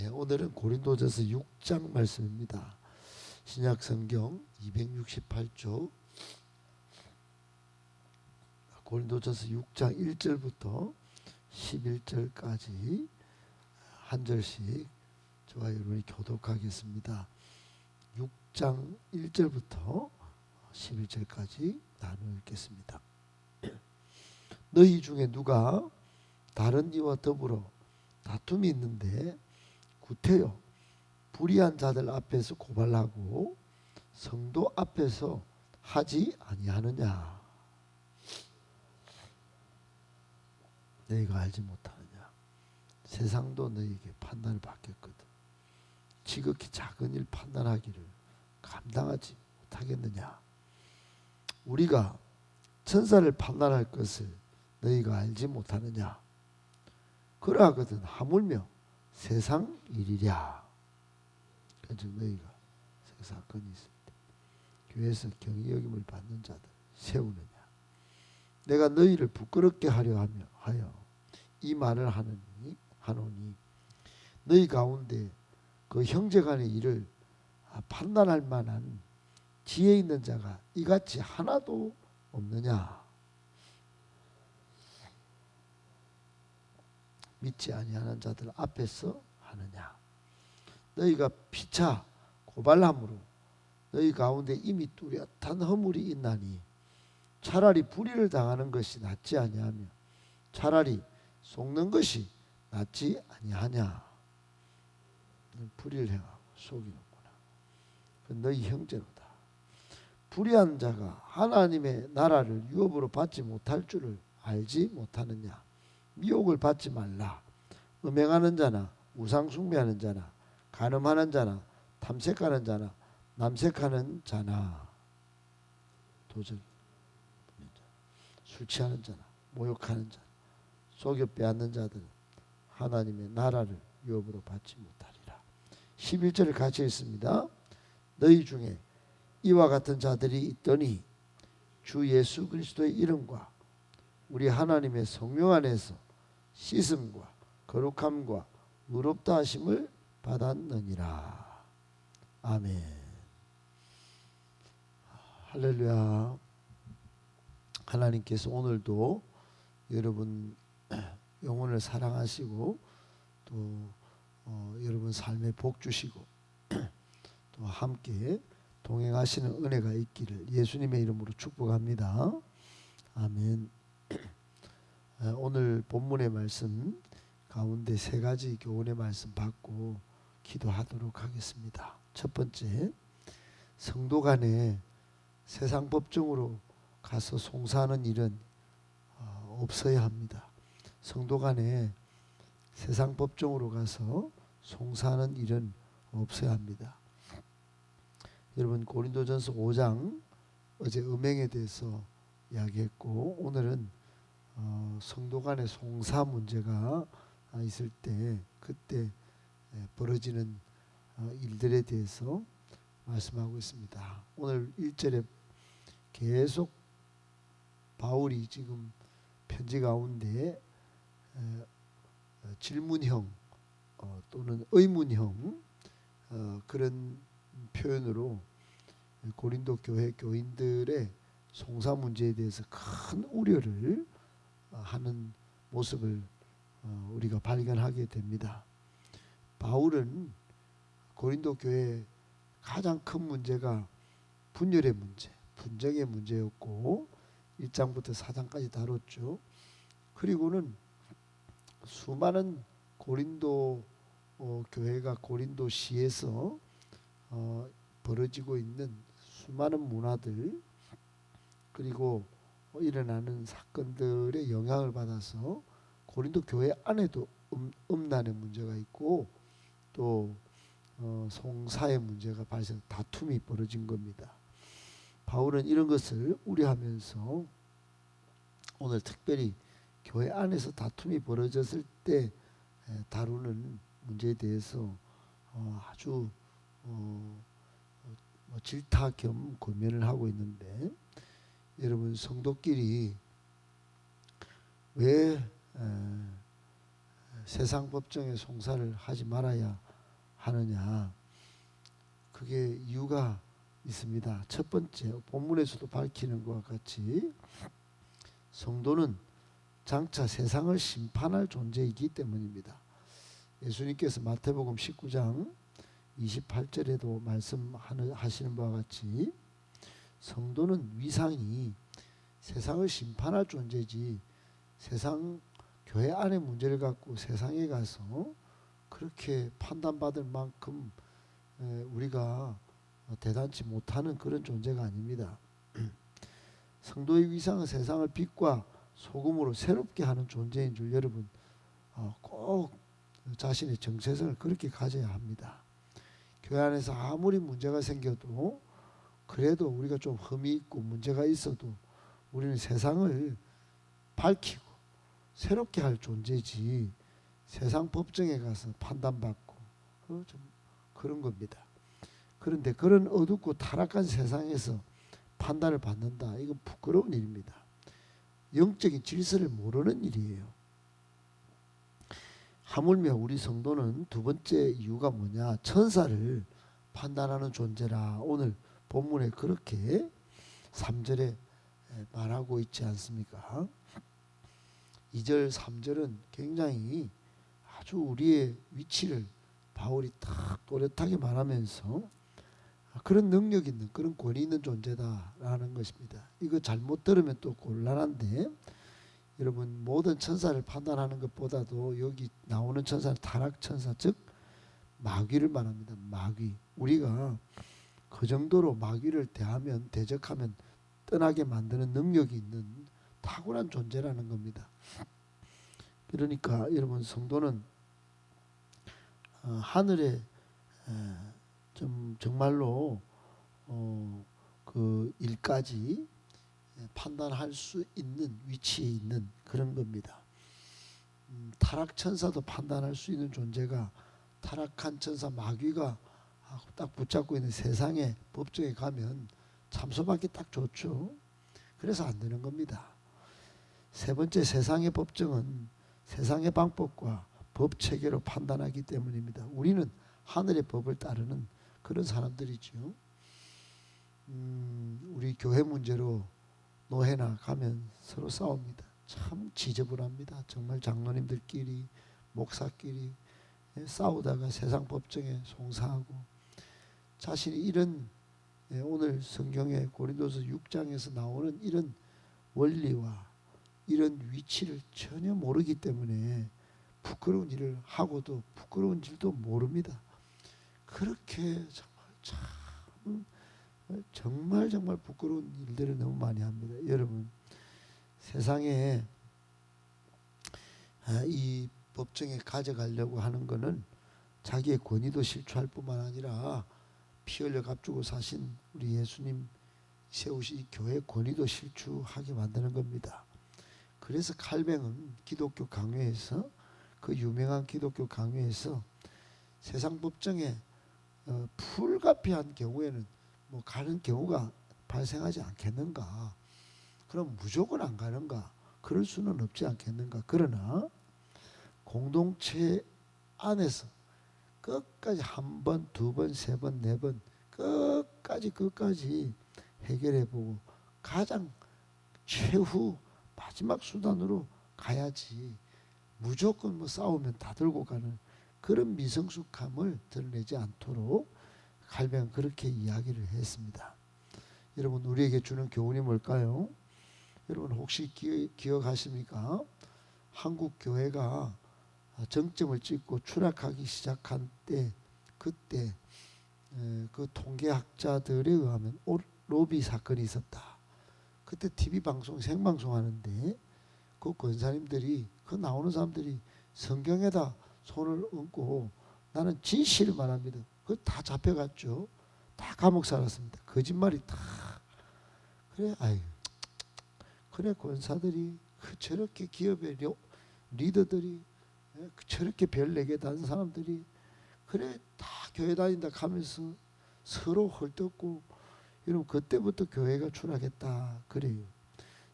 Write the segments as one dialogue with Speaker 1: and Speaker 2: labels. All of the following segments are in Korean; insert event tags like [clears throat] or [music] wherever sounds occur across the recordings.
Speaker 1: 예, 오늘은 고린도전서 6장 말씀입니다. 신약 성경 268쪽 고린도전서 6장 1절부터 11절까지 한 절씩 저와 여러분이 교독하겠습니다. 6장 1절부터 11절까지 나누어 읽겠습니다. [clears throat] 너희 중에 누가 다른 이와 더불어 다툼이 있는데 구태여 불의한 자들 앞에서 고발하고 성도 앞에서 하지 아니하느냐? 너희가 알지 못하느냐? 세상도 너희에게 판단을 받겠거든. 지극히 작은 일 판단하기를 감당하지 못하겠느냐? 우리가 천사를 판단할 것을 너희가 알지 못하느냐? 그러하거든 하물며 세상 일이랴. 그래서 너희가 사건이 있을 때 교회에서 경의 여김을 받는 자들 세우느냐. 내가 너희를 부끄럽게 하려 하며 하여 이 말을 하느니? 하노니 너희 가운데 그 형제간의 일을 판단할 만한 지혜 있는 자가 이같이 하나도 없느냐 믿지 아니하는 자들 앞에서 하느냐? 너희가 피차 고발함으로 너희 가운데 이미 뚜렷한 허물이 있나니 차라리 불의를 당하는 것이 낫지 아니하며 차라리 속는 것이 낫지 아니하냐? 불의를 행하고 속이는구나. 그 너희 형제로다. 불의한 자가 하나님의 나라를 유업으로 받지 못할 줄을 알지 못하느냐 미혹을 받지 말라. 음행하는 자나 우상 숭배하는 자나 간음하는 자나 탐색하는 자나 남색하는 자나. 도적 술 취하는 자나 모욕하는 자나 속여 빼앗는 자들은 하나님의 나라를 유업으로 받지 못하리라. 11절을 같이 읽습니다. 너희 중에 이와 같은 자들이 있더니 주 예수 그리스도의 이름과 우리 하나님의 성령 안에서 씻음과 거룩함과 의롭다 하심을 받았느니라. 아멘. 할렐루야. 하나님께서 오늘도 여러분 영혼을 사랑하시고 또 어, 여러분 삶에 복 주시고 [clears throat] 또 함께 동행하시는 은혜가 있기를 예수님의 이름으로 축복합니다. 아멘. 오늘 본문의 말씀 가운데 세 가지 교훈의 말씀 받고 기도하도록 하겠습니다. 첫 번째, 성도 간에 세상 법정으로 가서 송사하는 일은 어, 없어야 합니다. 성도 간에 세상 법정으로 가서 송사하는 일은 없어야 합니다. 여러분 고린도전서 5장 어제 음행에 대해서 이야기했고 오늘은 어, 성도 간의 송사 문제가 있을 때 그때 벌어지는 어, 일들에 대해서 말씀하고 있습니다. 오늘 1절에 계속 바울이 지금 편지 가운데 어, 질문형 또는 의문형 그런 표현으로 고린도 교회 교인들의 송사 문제에 대해서 큰 우려를 하는 모습을 어, 우리가 발견하게 됩니다. 바울은 고린도 교회 가장 큰 문제가 분열의 문제, 분쟁의 문제였고 1장부터 4장까지 다뤘죠. 그리고는 수많은 고린도 어, 교회가 고린도 시에서 어, 벌어지고 있는 수많은 문화들 그리고 일어나는 사건들의 영향을 받아서 고린도 교회 안에도 음, 음란의 문제가 있고 또 어, 송사의 문제가 발생, 다툼이 벌어진 겁니다. 바울은 이런 것을 우려하면서 오늘 특별히 교회 안에서 다툼이 벌어졌을 때 다루는 문제에 대해서 어, 아주 어, 뭐 질타 겸 고민을 하고 있는데 여러분 성도끼리 왜 세상 법정에 송사를 하지 말아야 하느냐? 그게 이유가 있습니다. 첫 번째 본문에서도 밝히는 것과 같이 성도는 장차 세상을 심판할 존재이기 때문입니다. 예수님께서 마태복음 19장 28절에도 말씀하시는 바와 같이 성도는 위상이 세상을 심판할 존재지 세상 교회 안의 문제를 갖고 세상에 가서 그렇게 판단받을 만큼 우리가 대단치 못하는 그런 존재가 아닙니다. [clears throat] 성도의 위상은 세상을 빛과 소금으로 새롭게 하는 존재인 줄 여러분 어, 꼭 자신의 정체성을 그렇게 가져야 합니다. 교회 안에서 아무리 문제가 생겨도 그래도 우리가 좀 흠이 있고 문제가 있어도 우리는 세상을 밝히고 새롭게 할 존재지 세상 법정에 가서 판단받고 좀 그런 겁니다. 그런데 그런 어둡고 타락한 세상에서 판단을 받는다. 이건 부끄러운 일입니다. 영적인 질서를 모르는 일이에요. 하물며 우리 성도는 두 번째 이유가 뭐냐? 천사를 판단하는 존재라 오늘 본문에 그렇게 3절에 말하고 있지 않습니까? 2절 3절은 굉장히 아주 우리의 위치를 바울이 딱 또렷하게 말하면서 그런 능력 있는 그런 권위 있는 존재다라는 것입니다. 이거 잘못 들으면 또 곤란한데 여러분 모든 천사를 판단하는 것보다도 여기 나오는 천사는 타락 천사 즉 마귀를 말합니다. 마귀 우리가 그 정도로 마귀를 대하면 대적하면 떠나게 만드는 능력이 있는 탁월한 존재라는 겁니다. 그러니까 여러분 성도는 어, 하늘에 좀 정말로 어, 그 일까지 판단할 수 있는 위치에 있는 그런 겁니다. 음, 타락 천사도 판단할 수 있는 존재가 타락한 천사 마귀가 딱 붙잡고 있는 세상의 법정에 가면 참소받기 딱 좋죠. 그래서 안 되는 겁니다. 세 번째 세상의 법정은 세상의 방법과 법 체계로 판단하기 때문입니다. 우리는 하늘의 법을 따르는 그런 사람들이죠. 음, 우리 교회 문제로 노회나 가면 서로 싸웁니다. 참 지저분합니다. 정말 장로님들끼리 목사끼리 예, 싸우다가 세상 법정에 송사하고 자신이 이런 예, 오늘 성경에 고린도서 6장에서 나오는 이런 원리와 이런 위치를 전혀 모르기 때문에 부끄러운 일을 하고도 부끄러운 일도 모릅니다. 그렇게 정말 참 정말 정말 부끄러운 일들을 너무 많이 합니다. 여러분 세상에 아, 이 법정에 가져가려고 하는 것은 자기의 권위도 실추할 뿐만 아니라 피 흘려 값주고 사신 우리 예수님 세우신 교회 권위도 실추하게 만드는 겁니다. 그래서 칼뱅은 기독교 강요에서 그 유명한 기독교 강요에서 세상 법정에 어, 불가피한 경우에는 뭐 가는 경우가 발생하지 않겠는가? 그럼 무조건 안 가는가? 그럴 수는 없지 않겠는가? 그러나 공동체 안에서 끝까지 한 번, 두 번, 세 번, 네 번 끝까지 끝까지 해결해 보고 가장 최후 마지막 수단으로 가야지 무조건 뭐 싸우면 다 들고 가는 그런 미성숙함을 드러내지 않도록 갈병 그렇게 이야기를 했습니다. 여러분 우리에게 주는 교훈이 뭘까요? 여러분 혹시 기, 기억하십니까? 한국 교회가 정점을 찍고 추락하기 시작한 때 그때 그 통계학자들에 의하면 로비 사건이 있었다. 그때 TV 방송 생방송 하는데 그 권사님들이 그 나오는 사람들이 성경에다 손을 얹고 나는 진실을 말합니다. 그다 잡혀갔죠. 다 감옥 살았습니다. 거짓말이 다 그래 아유 그래 권사들이 그 저렇게 기업의 리더들이 저렇게 별 네 개 단 사람들이 그래 다 교회 다닌다 하면서 서로 헐뜯고 여러분 그때부터 교회가 추락했다 그래요.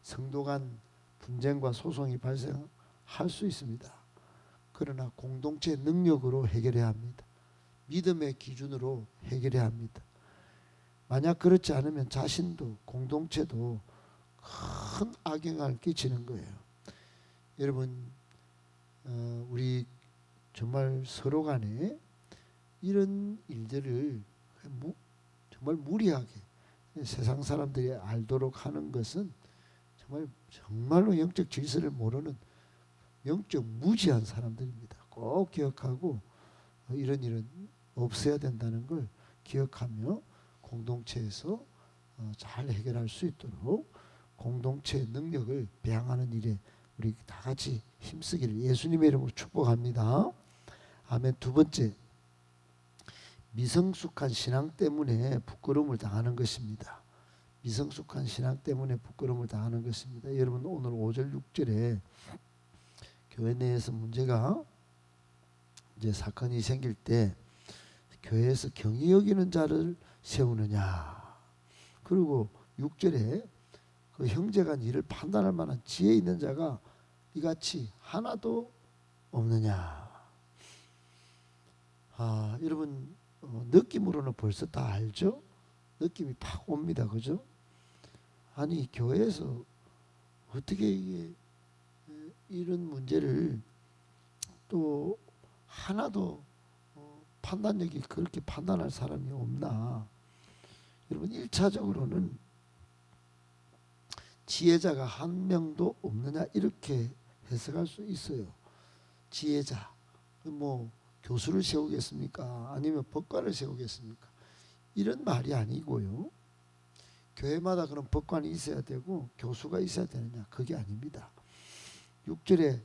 Speaker 1: 성도 간 분쟁과 소송이 발생할 수 있습니다. 그러나 공동체 능력으로 해결해야 합니다. 믿음의 기준으로 해결해야 합니다. 만약 그렇지 않으면 자신도 공동체도 큰 악영향을 끼치는 거예요. 여러분 어, 우리 정말 서로 간에 이런 일들을 무, 정말 무리하게 세상 사람들이 알도록 하는 것은 정말 정말로 영적 질서를 모르는 영적 무지한 사람들입니다. 꼭 기억하고 이런 일은 없어야 된다는 걸 기억하며 공동체에서 어, 잘 해결할 수 있도록 공동체의 능력을 배양하는 일에 우리 다 같이 힘쓰기를 예수님의 이름으로 축복합니다. 아멘. 두 번째 미성숙한 신앙 때문에 부끄러움을 당하는 것입니다. 미성숙한 신앙 때문에 부끄러움을 당하는 것입니다. 여러분 오늘 5절 6절에 교회 내에서 문제가 이제 사건이 생길 때 교회에서 경이 여기는 자를 세우느냐. 그리고 6절에 그 형제간 일을 판단할 만한 지혜 있는 자가 이같이 하나도 없느냐. 아, 여러분 어, 느낌으로는 벌써 다 알죠? 느낌이 팍 옵니다. 그죠? 아니 교회에서 어떻게 이게 에, 이런 문제를 또 하나도 어, 판단력이 그렇게 판단할 사람이 없나? 여러분 1차적으로는 지혜자가 한 명도 없느냐 이렇게 해석할 수 있어요. 지혜자 뭐 교수를 세우겠습니까? 아니면 법관을 세우겠습니까? 이런 말이 아니고요. 교회마다 그런 법관이 있어야 되고 교수가 있어야 되느냐? 그게 아닙니다. 6절에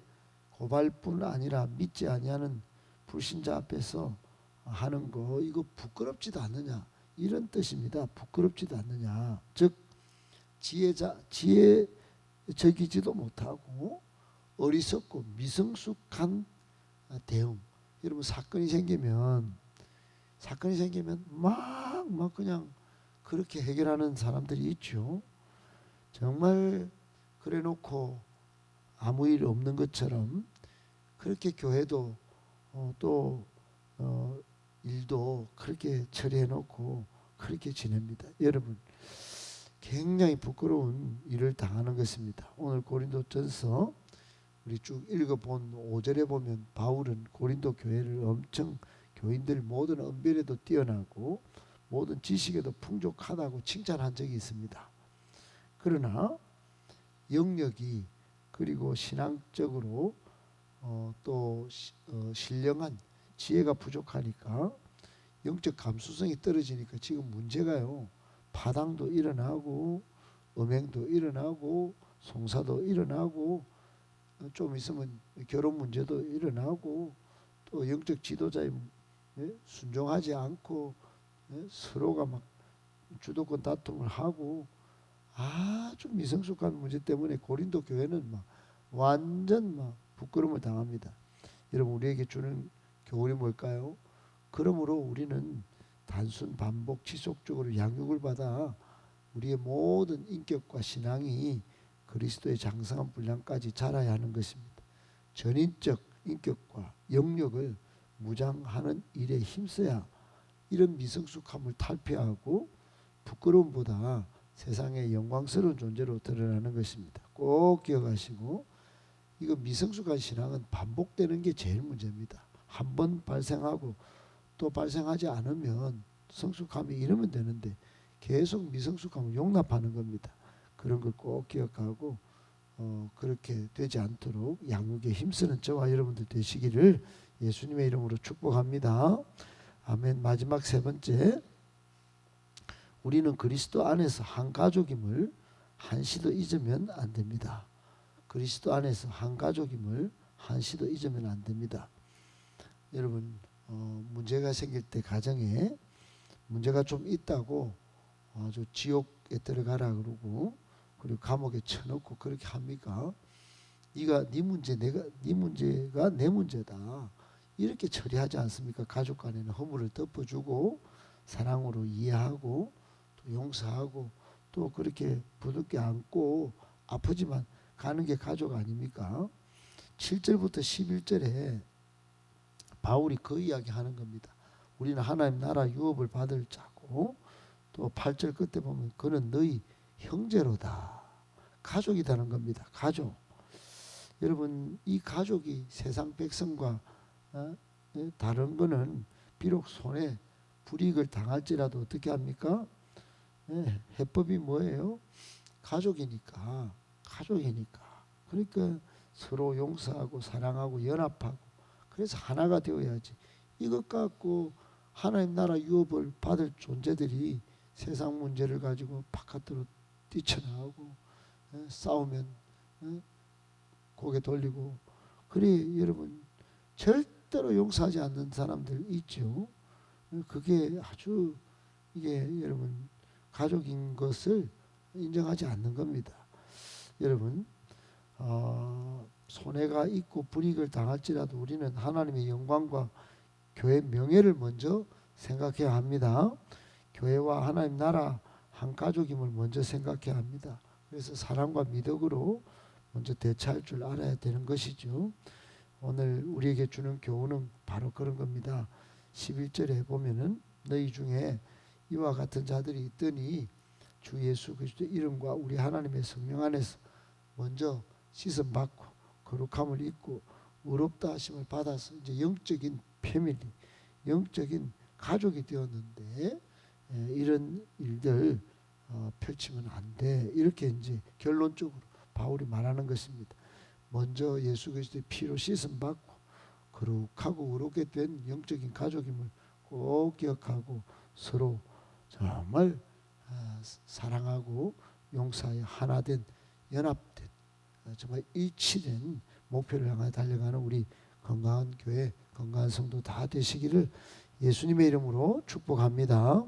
Speaker 1: 고발뿐 아니라 믿지 아니하는 불신자 앞에서 하는 거 이거 부끄럽지도 않느냐? 이런 뜻입니다. 부끄럽지도 않느냐? 즉 지혜자 지혜적이지도 못하고 어리석고 미성숙한 대응. 여러분 사건이 생기면 사건이 생기면 막막 그냥 그렇게 해결하는 사람들이 있죠. 정말 그래 놓고 아무 일 없는 것처럼 그렇게 교회도 어, 또 어, 일도 그렇게 처리해 놓고 그렇게 지냅니다. 여러분 굉장히 부끄러운 일을 당하는 것입니다. 오늘 고린도전서 우리 쭉 읽어본 5절에 보면 바울은 고린도 교회를 엄청 교인들 모든 언변에도 뛰어나고 모든 지식에도 풍족하다고 칭찬한 적이 있습니다. 그러나 영역이 그리고 신앙적으로 어, 또 시, 어, 신령한 지혜가 부족하니까 영적 감수성이 떨어지니까 지금 문제가요. 파당도 일어나고 음행도 일어나고 송사도 일어나고 좀 있으면 결혼 문제도 일어나고 또 영적 지도자의 예? 순종하지 않고 예? 서로가 막 주도권 다툼을 하고 아주 미성숙한 문제 때문에 고린도 교회는 막 완전 막 부끄러움을 당합니다. 여러분 우리에게 주는 교훈이 뭘까요? 그러므로 우리는 단순 반복 지속적으로 양육을 받아 우리의 모든 인격과 신앙이 그리스도의 장성한 분량까지 자라야 하는 것입니다. 전인적 인격과 영역을 무장하는 일에 힘써야 이런 미성숙함을 탈피하고 부끄러움보다 세상의 영광스러운 존재로 드러나는 것입니다. 꼭 기억하시고 이거 미성숙한 신앙은 반복되는 게 제일 문제입니다. 한 번 발생하고 또 발생하지 않으면 성숙함이 이러면 되는데 계속 미성숙함을 용납하는 겁니다. 그런 걸 꼭 기억하고 어, 그렇게 되지 않도록 양육에 힘쓰는 저와 여러분들 되시기를 예수님의 이름으로 축복합니다. 아멘. 마지막 세 번째 우리는 그리스도 안에서 한 가족임을 한시도 잊으면 안 됩니다. 그리스도 안에서 한 가족임을 한시도 잊으면 안 됩니다. 여러분 어, 문제가 생길 때 가정에 문제가 좀 있다고 아주 지옥에 들어가라 그러고 그리고 감옥에 쳐놓고 그렇게 합니까? 네가 네 문제 내가 네 문제가 내 문제다 이렇게 처리하지 않습니까? 가족 간에는 허물을 덮어주고 사랑으로 이해하고 또 용서하고 또 그렇게 부둥켜 안고 아프지만 가는 게 가족 아닙니까? 7절부터 11절에 바울이 그 이야기 하는 겁니다. 우리는 하나님 나라 유업을 받을 자고 또 8절 끝에 보면 그는 너희 형제로다. 가족이라는 겁니다. 가족. 여러분 이 가족이 세상 백성과 어? 예, 다른 거는 비록 손에 불이익을 당할지라도 어떻게 합니까? 예, 해법이 뭐예요? 가족이니까 가족이니까 그러니까 서로 용서하고 사랑하고 연합하고 그래서 하나가 되어야지 이것 갖고 하나님 나라 유업을 받을 존재들이 세상 문제를 가지고 바깥으로 뛰쳐나오고 예, 싸우면 예, 고개 돌리고 그래 여러분 절대로 용서하지 않는 사람들 있죠. 그게 아주 이게 여러분 가족인 것을 인정하지 않는 겁니다. 여러분 어, 손해가 있고 불이익을 당할지라도 우리는 하나님의 영광과 교회 명예를 먼저 생각해야 합니다. 교회와 하나님 나라 한 가족임을 먼저 생각해야 합니다. 그래서 사랑과 미덕으로 먼저 대처할 줄 알아야 되는 것이죠. 오늘 우리에게 주는 교훈은 바로 그런 겁니다. 11절에 보면은 너희 중에 이와 같은 자들이 있더니 주 예수 그리스도 이름과 우리 하나님의 성령 안에서 먼저 씻음 받고 거룩함을 입고 의롭다 하심을 받아서 이제 영적인 패밀리, 영적인 가족이 되었는데 에, 이런 일들 어, 펼치면 안 돼. 이렇게 이제 결론적으로 바울이 말하는 것입니다. 먼저 예수 그리스도의 피로 씻음 받고 거룩하고 의롭게 된 영적인 가족임을 꼭 기억하고 서로 정말 아, 사랑하고 용서하여 하나 된 연합된 아, 정말 일치된 목표를 향해 달려가는 우리 건강한 교회 건강한 성도 다 되시기를 예수님의 이름으로 축복합니다.